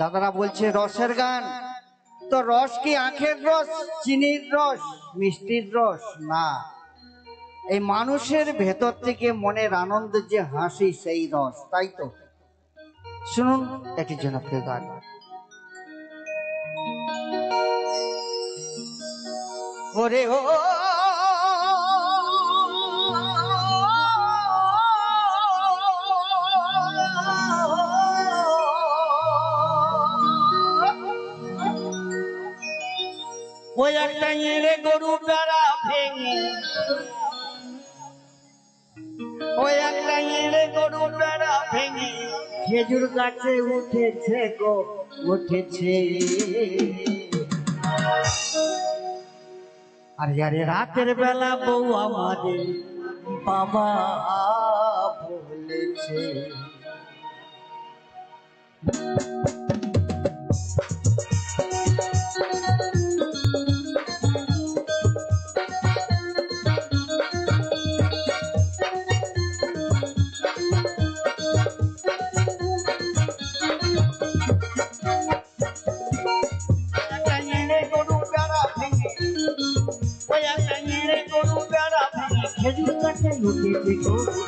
দাদারা বলছে, রসের গান। তো রস কি আখের রস, চিনির রস, মিষ্টির রস? না। এই মানুষের ভেতর থেকে মনের আনন্দের যে হাসি, সেই রস, তাই তো? শুনুন একটি জনপ্রিয় গান। ওরে ও একটা এড়ে গরু বেড়া ভেঙে। ওই একটা এড়ে গরু বেড়া ভেঙে। খেজুর গাছে উঠেছে গো, উঠেছে। আর আরে, রাতের বেলা বউ আমাদের বাবা বলেছে। উঠেছে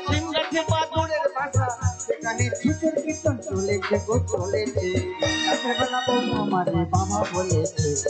সিম গাছে বাদুরের বাসা সেখানে ছুটের কীর্তন চলেছে গো চলেছে রাতের বেলা বউ আমারে বাবা বলেছে রাতের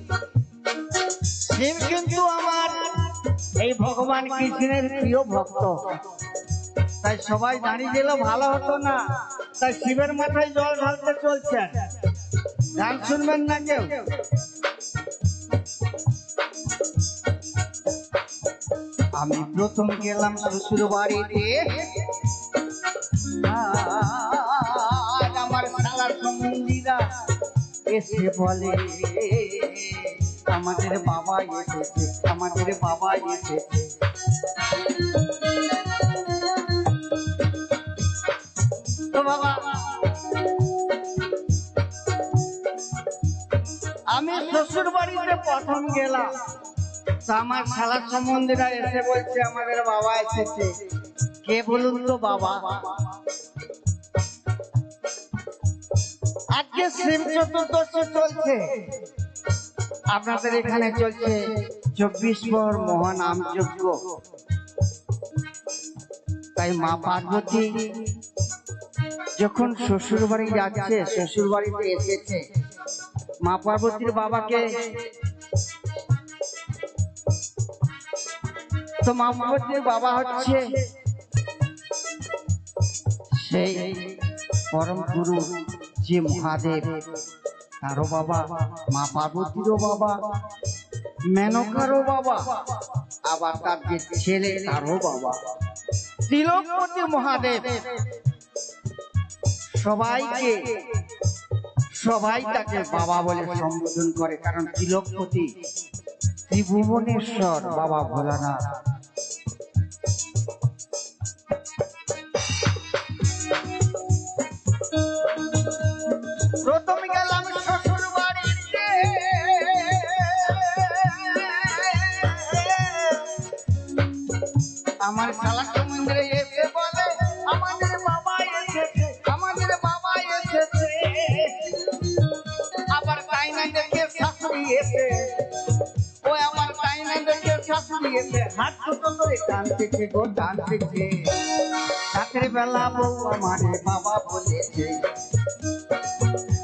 ভগবান কৃষ্ণের প্রিয় ভক্ত? তাই সবাই দাঁড়িয়ে গেলে ভালো হতো না। তাই শিবের মাথায় জল ঢালতে গান শুনবেন না কেউ? আমি প্রথম গেলাম শ্বশুর বাড়িতে। আমার সম্বন্ধীরা এসে বলে আমাদের বাবা এসেছে, আমাদের বাবা এসেছে। আমি শ্বশুর বাড়িতে প্রথম গেলাম। আমার শালার সম্বন্ধীরা এসে বলছে, আমাদের বাবা এসেছে। কে বলুন তো বাবা? আজকে শিব চতুর্দশী চলছে। আপনাদের এখানে চলছে চব্বিশ পর মহানাম যজ্ঞ তাই মা পার্বতী যখন শ্বশুর বাড়ি যাচ্ছে শ্বশুর বাড়িতে এসেছে, মা পার্বতীর বাবাকে তো মা পার্বতীর বাবা হচ্ছে সেই পরম গুরু যে মহাদেব। তারও বাবা, মা পার্বতীরও বাবা, মেনকারও বাবা, আবার তার যে ছেলে তারও বাবা। তিলকপতি মহাদেব, সবাইকে, সবাই তাকে বাবা বলে সম্বোধন করে, কারণ তিলকপতি ত্রিভুবনেশ্বর বাবা ভোলানাথ। আমার শালা সমুদ্রে এসে বলে, আমাদের বাবা এসেছে, আমাদের বাবা এসেছে। আবার তাই না দেখে শাশুড়ি এসে, ওই আমার তাই না দেখে শাশুড়ি এসে, হাত দুটো করে টানতেছে গো টানতেছে রাতের বেলা বউ আমারে বাবা বলেছে,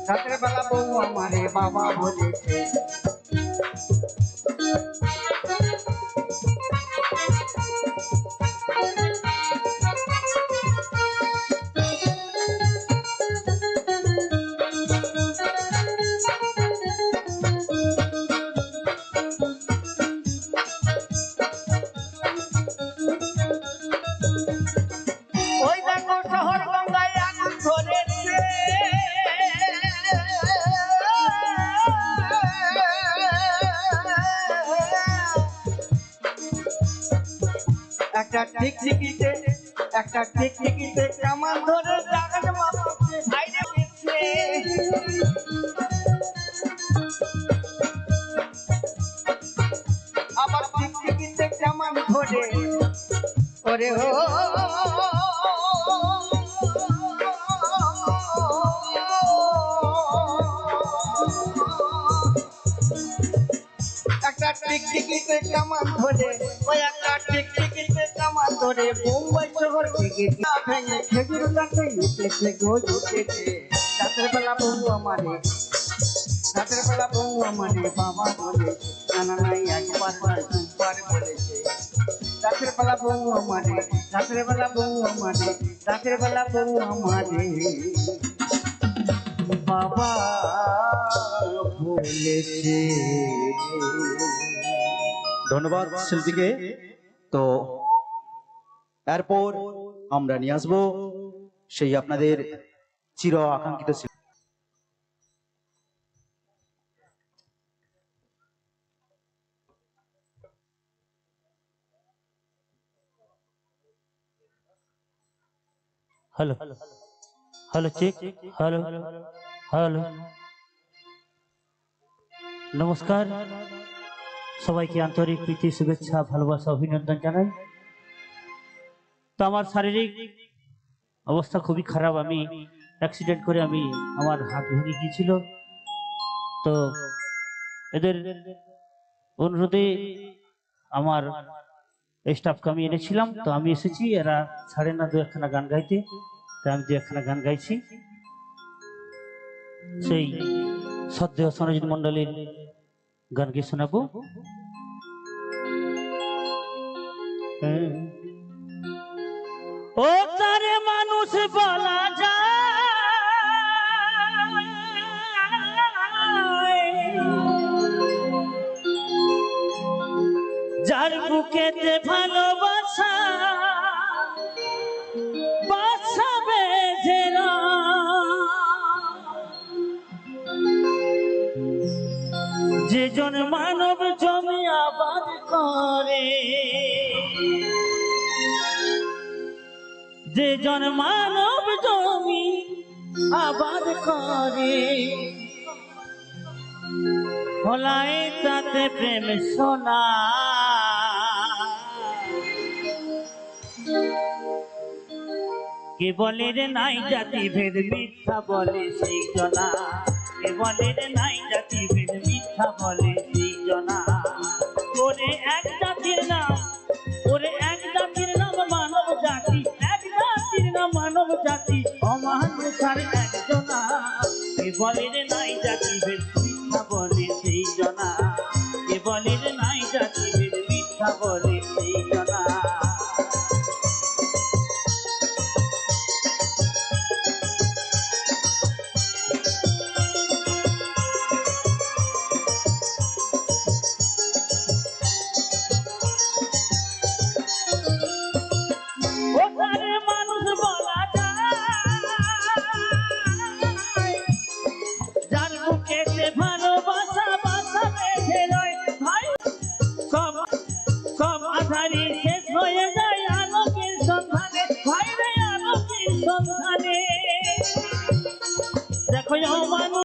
রাতের বেলা বউ আমারে বাবা বলেছে। একটা ঠিক টিকিতে একটা ঠিক টিকিতে কামান ধরে জাগান মারছে। বাইরে দিচ্ছে আবার ঠিক টিকিতে কামান ধরে। ওরে ও। একটা টিকটিকিতে কামান ধরে। ওই ধরে বোম্বাই শহর থেকে ভেঙে খেজুর গাছে উঠেছে গো উঠেছে রাতের বেলা বউ আমারে, রাতের বেলা বউ আমারে বাবা বলেছে, না না নাই একবার দুবার বলেছে। রাতের বেলা বউ আমারে, রাতের বেলা বউ আমারে, রাতের বেলা বউ আমারে। বাবা বলেছে। ধন্যবাদ শিল্পীকে। তো এরপর আমরা নিয়ে আসব সেই আপনাদের চির আকাঙ্ক্ষিত শিল্পী hello. Hello, check. Hello. Hello. নমস্কার। সবাইকে আন্তরিক প্রীতি, শুভেচ্ছা, ভালোবাসা, অভিনন্দন জানাই। তো আমার শারীরিক অবস্থা খুবই খারাপ। আমি অ্যাক্সিডেন্ট করে আমি আমার হাত ভেঙে গিয়েছিল। তো এদের অনুরোধে আমার স্টাফকে আমি এনেছিলাম। তো আমি এসেছি, এরা ছাড়ে না, দু একখানা গান গাইতে। তাই আমি দু একখানা গান গাইছি। সেই সদ্য সনজিৎ মন্ডলীর গানকে শোনাবো। হ্যাঁ। ও তারে মানুষ বলা যায়। যার বুকেতে ভালোবাসা যে মানব জমি আবাদ করে। ভোলায় তাতে প্রেম সোনা। কে বলে রে নাই জাতি ভেদ মিথ্যা বলে সেই জনা। কে বলে রে নাই জাতি ভেদ মিথ্যা বলে সেই জনা। কে বলে রে নাই জাতি ভেদ, মিথ্যা বলে সেই জনা। এ বলির নাই জাতি ভেদ, মিথ্যা বলে সেই